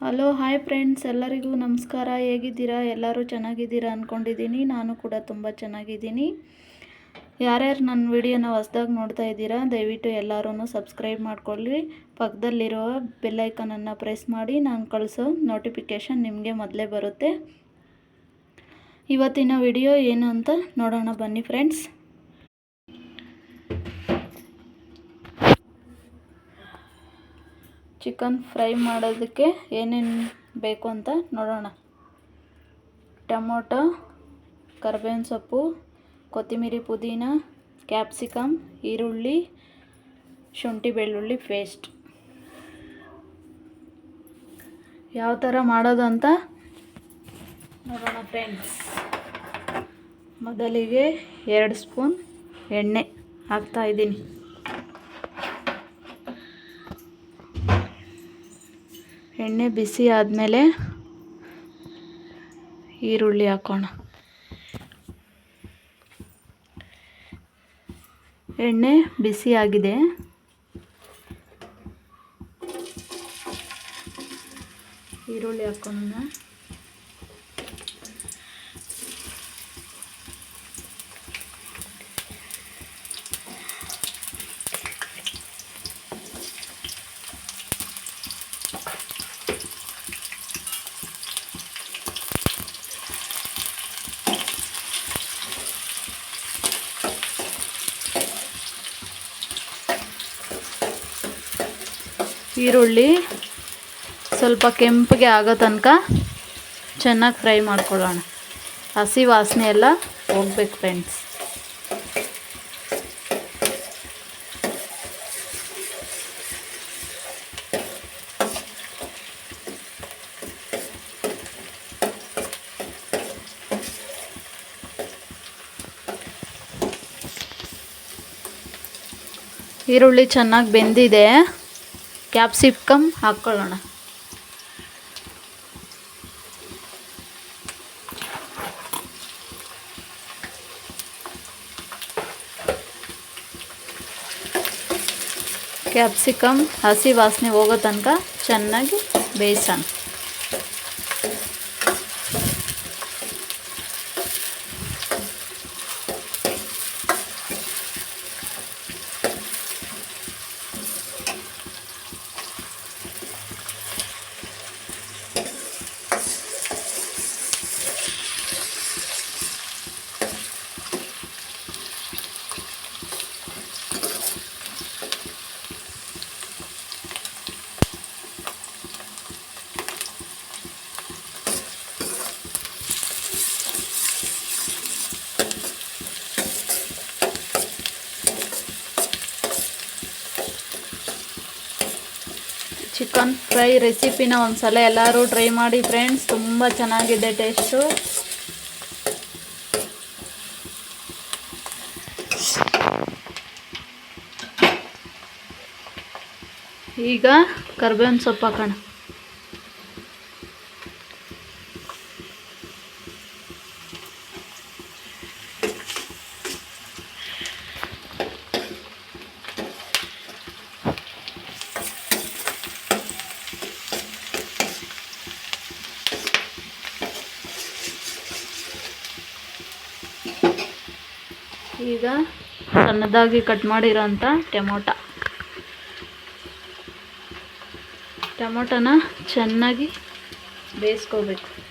Hello hi friends ಎಲ್ಲರಿಗೂ ನಮಸ್ಕಾರ. ಹೇಗಿದ್ದೀರಾ? ಎಲ್ಲರೂ ಚೆನ್ನಾಗಿದ್ದೀರಾ ಅಂದ್ಕೊಂಡಿದ್ದೀನಿ ನಾನು ಕೂಡ ತುಂಬ ಚೆನ್ನಾಗಿದ್ದೀನಿ. ಯಾರ್ಯಾರು ನನ್ನ ವಿಡಿಯೋನ ಹೊಸ್ದಾಗಿ ನೋಡ್ತಾ ಇದ್ದೀರಾ, ದಯವಿಟ್ಟು ಎಲ್ಲರೂ ಸಬ್ಸ್ಕ್ರೈಬ್ ಮಾಡ್ಕೊಳ್ಳಿ. ಪಕ್ಕದಲ್ಲಿರೋ ಬೆಲ್ಲೈಕನನ್ನು ಪ್ರೆಸ್ ಮಾಡಿ, ನಾನು ಕಳಿಸೋ ನೋಟಿಫಿಕೇಷನ್ ನಿಮಗೆ ಮೊದಲೇ ಬರುತ್ತೆ. ಇವತ್ತಿನ ವಿಡಿಯೋ ಏನು ಅಂತ ನೋಡೋಣ ಬನ್ನಿ ಫ್ರೆಂಡ್ಸ್ ಚಿಕನ್ ಫ್ರೈ ಮಾಡೋದಕ್ಕೆ ಏನೇನು ಬೇಕು ಅಂತ ನೋಡೋಣ. ಟೊಮೊಟೊ, ಕರ್ಬೇವಿನ ಸೊಪ್ಪು ಕೊತ್ತಂಬರಿ ಪುದೀನ, ಕ್ಯಾಪ್ಸಿಕಮ್, ಈರುಳ್ಳಿ, ಶುಂಠಿ ಬೆಳ್ಳುಳ್ಳಿ ಪೇಸ್ಟ್. ಯಾವ ಥರ ಮಾಡೋದು ಅಂತ ನೋಡೋಣ ಫ್ರೆಂಡ್ಸ್ ಮೊದಲಿಗೆ ಎರಡು ಸ್ಪೂನ್ ಎಣ್ಣೆ ಹಾಕ್ತಾಯಿದ್ದೀನಿ ಎಣ್ಣೆ ಬಿಸಿ ಆದಮೇಲೆ ಈರುಳ್ಳಿ ಹಾಕೋಣ. ಎಣ್ಣೆ ಬಿಸಿಯಾಗಿದೆ ಈರುಳ್ಳಿ ಹಾಕೋಣ. ಈರುಳ್ಳಿ ಸ್ವಲ್ಪ ಕೆಂಪಗೆ ಆಗೋ ತನಕ ಚೆನ್ನಾಗಿ ಫ್ರೈ ಮಾಡ್ಕೊಳ್ಳೋಣ. ಹಸಿ ವಾಸನೆ ಎಲ್ಲ ಹೋಗ್ಬೇಕು ಫ್ರೆಂಡ್ಸ್ ಈರುಳ್ಳಿ ಚೆನ್ನಾಗಿ ಬೆಂದಿದೆ. ಕ್ಯಾಪ್ಸಿಕಮ್ ಹಾಕ್ಕೊಳ್ಳೋಣ. ಕ್ಯಾಪ್ಸಿಕಮ್ ಹಸಿ ವಾಸನೆ ಹೋಗೋ ತನಕ ಚೆನ್ನಾಗಿ ಬೇಯಿಸೋಣ. ಚಿಕನ್ ಫ್ರೈ ರೆಸಿಪಿನ ಒಂದ್ಸಲ ಎಲ್ಲರೂ ಟ್ರೈ ಮಾಡಿ ಫ್ರೆಂಡ್ಸ್. ತುಂಬ ಚೆನ್ನಾಗಿದೆ ಟೇಸ್ಟು. ಈಗ ಕರ್ಬೇವಿನ ಸೊಪ್ಪು ಹಾಕೋಣ ಈಗ ಸಣ್ಣದಾಗಿ ಕಟ್ ಮಾಡಿರೋಂಥ ಟೊಮೊಟ. ಟೊಮೊಟೊನ ಚೆನ್ನಾಗಿ ಬೇಯಿಸ್ಕೋಬೇಕು.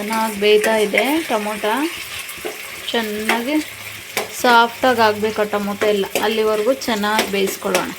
ಚೆನ್ನಾಗಿ ಬೇಯ್ತಾ ಇದೆ ಟೊಮೊಟ. ಚೆನ್ನಾಗಿ ಸಾಫ್ಟಾಗಿ ಆಗಬೇಕು ಟೊಮೊಟೊ ಎಲ್ಲ? ಅಲ್ಲಿವರೆಗೂ ಚೆನ್ನಾಗಿ ಬೇಯಿಸ್ಕೊಳ್ಳೋಣ.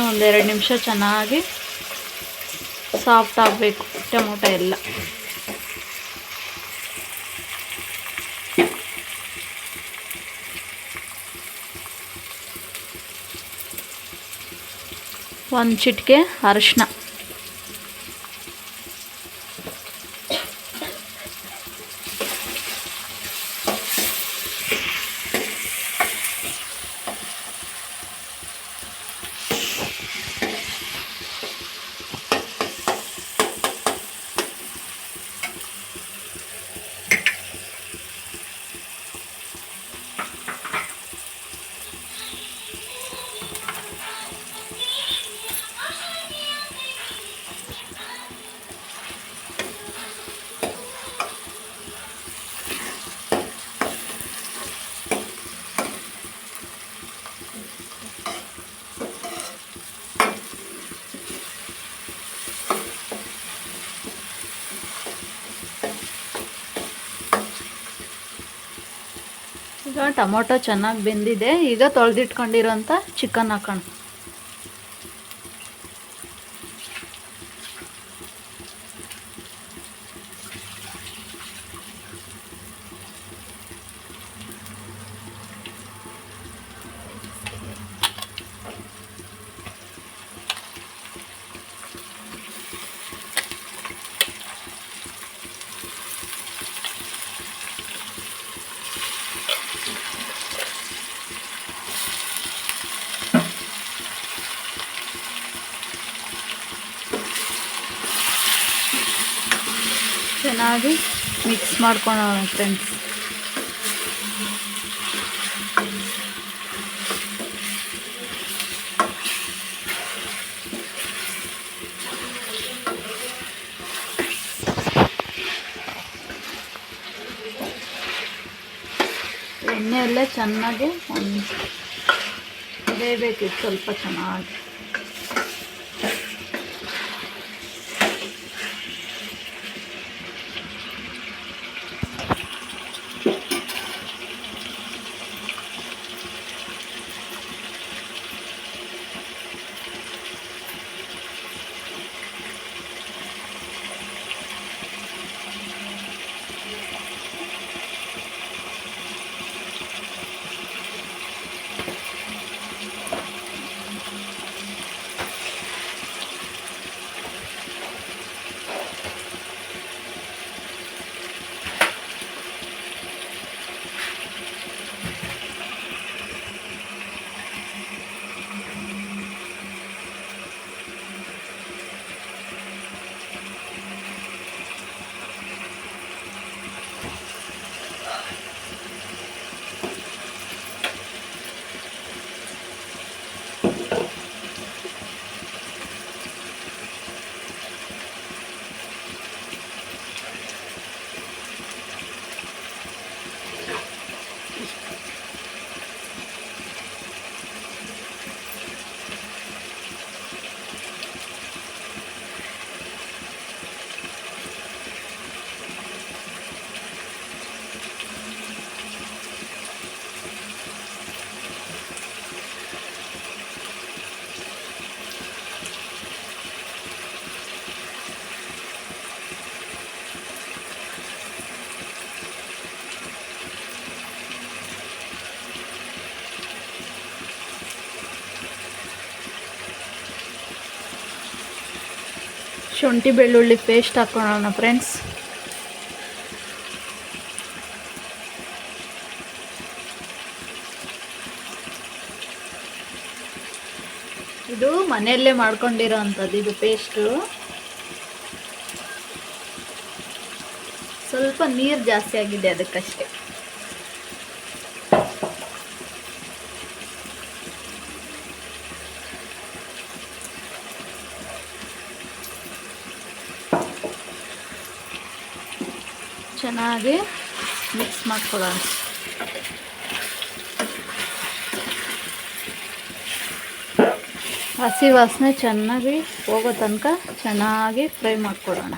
ಇನ್ನು ಒಂದೆರಡು ನಿಮಿಷ ಚೆನ್ನಾಗಿ ಸಾಫ್ಟ್ ಆಗಬೇಕು ಟೊಮೊಟೊ ಎಲ್ಲ. ಒಂದು ಚಿಟಿಕೆ ಅರಿಶಿನ. ಟೊಮೊಟೊ ಚೆನ್ನಾಗಿ ಬೆಂದಿದೆ. ಈಗ ತೊಳೆದಿಟ್ಕೊಂಡಿರೋಂಥ ಚಿಕನ್ ಹಾಕೋಣ. ಚೆನ್ನಾಗಿ ಮಿಕ್ಸ್ ಮಾಡ್ಕೊಳ್ಳೋಣ ಫ್ರೆಂಡ್ಸ್ ಎಣ್ಣೆ ಎಣ್ಣೆಯಲ್ಲೇ ಚೆನ್ನಾಗಿ ಬೇಯಬೇಕಿತ್ತು ಸ್ವಲ್ಪ ಚೆನ್ನಾಗಿ. ಶುಂಠಿ ಬೆಳ್ಳುಳ್ಳಿ ಪೇಸ್ಟ್ ಹಾಕೊಳ್ಳೋಣ ಫ್ರೆಂಡ್ಸ್ ಇದು ಮನೆಯಲ್ಲೇ ಮಾಡ್ಕೊಂಡಿರೋ ಅಂಥದ್ದು ಇದು ಪೇಸ್ಟು ಸ್ವಲ್ಪ ನೀರು ಜಾಸ್ತಿ ಆಗಿದೆ ಅದಕ್ಕಷ್ಟೇ. ಚೆನ್ನಾಗಿ ಮಿಕ್ಸ್ ಮಾಡ್ಕೊಳ್ಳೋಣ. ಹಸಿ ವಾಸನೆ ಚೆನ್ನಾಗಿ ಹೋಗೋ ತನಕ ಚೆನ್ನಾಗಿ ಫ್ರೈ ಮಾಡ್ಕೊಡೋಣ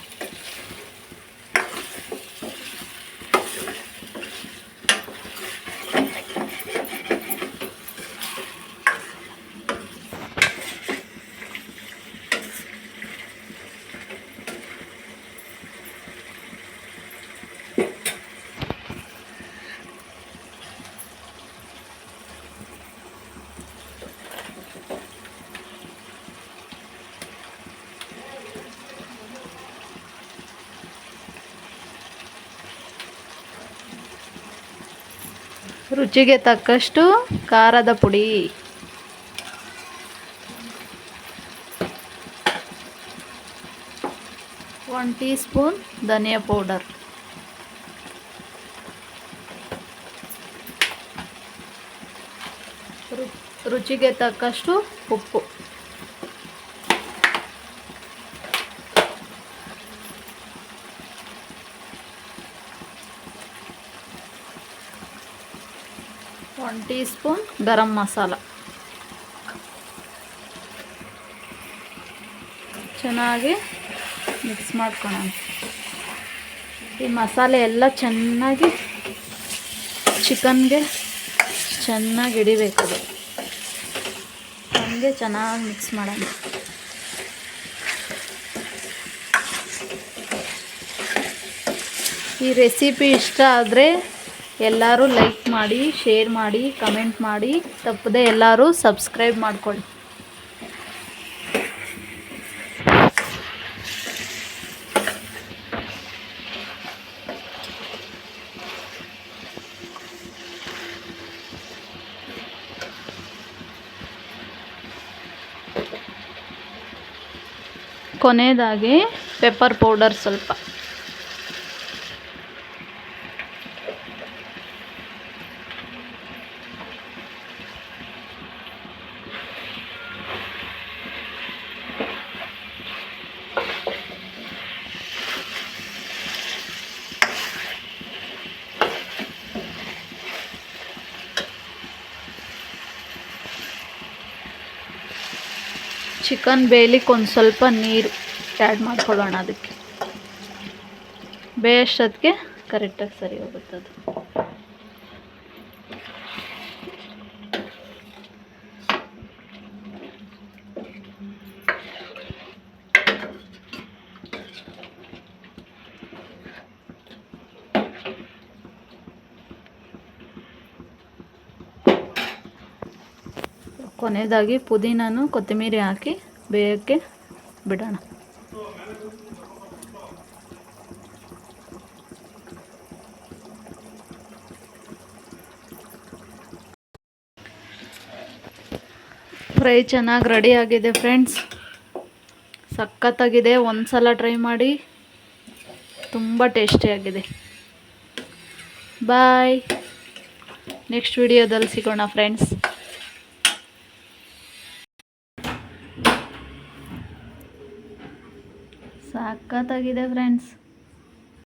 ರುಚಿಗೆ ತಕ್ಕಷ್ಟು ಖಾರದ ಪುಡಿ. ಒನ್ ಟೀ ಸ್ಪೂನ್ ಧನಿಯಾ ಪೌಡರ್. ರುಚಿಗೆ ತಕ್ಕಷ್ಟು ಉಪ್ಪು. One teaspoon garam masala. ಚೆನ್ನಾಗಿ ಮಿಕ್ಸ್ ಮಾಡ್ಕೊಳ್ಳೋಣ ಈ ಮಸಾಲೆ ಎಲ್ಲ ಚೆನ್ನಾಗಿ ಚಿಕನ್ಗೆ ಚೆನ್ನಾಗಿ ಹಿಡಿಬೇಕು ಹಂಗೆ ಚೆನ್ನಾಗಿ ಮಿಕ್ಸ್ ಮಾಡೋಣ. ಈ ರೆಸಿಪಿ ಇಷ್ಟ ಆದರೆ ಎಲ್ಲರೂ ಲೈಕ್ ಮಾಡಿ ಶೇರ್ ಮಾಡಿ ಕಮೆಂಟ್ ಮಾಡಿ, ತಪ್ಪದೆ ಎಲ್ಲರೂ ಸಬ್ಸ್ಕ್ರೈಬ್ ಮಾಡ್ಕೊಳ್ಳಿ. ಕೊನೆಯದಾಗಿ ಪೆಪ್ಪರ್ ಪೌಡರ್ ಸ್ವಲ್ಪ. ಚಿಕನ್ ಬೇಯಲಿಕ್ಕೆ ಒಂದು ಸ್ವಲ್ಪ ನೀರು ಆ್ಯಡ್ ಮಾಡ್ಕೊಳ್ಳೋಣ ಅದಕ್ಕೆ. ಬೇಯಷ್ಟೊತ್ತಿಗೆ ಕರೆಕ್ಟಾಗಿ ಸರಿ ಹೋಗುತ್ತೆ ಅದು. ಕೊನೆಯದಾಗಿ ಪುದೀನೂ ಕೊತ್ತಂಬರಿ ಹಾಕಿ ಬೇಯೋಕ್ಕೆ ಬಿಡೋಣ. ಫ್ರೈ ಚೆನ್ನಾಗಿ ರೆಡಿ ಆಗಿದೆ ಫ್ರೆಂಡ್ಸ್ ಸಖತ್ತಾಗಿದೆ. ಒಂದು ಸಲ ಟ್ರೈ ಮಾಡಿ ತುಂಬ ಟೇಸ್ಟಿಯಾಗಿದೆ ಬಾಯ್ ನೆಕ್ಸ್ಟ್ ವಿಡಿಯೋದಲ್ಲಿ ಸಿಗೋಣ ಫ್ರೆಂಡ್ಸ್ ಸಖತ್ತಾಗಿದೆ ಫ್ರೆಂಡ್ಸ್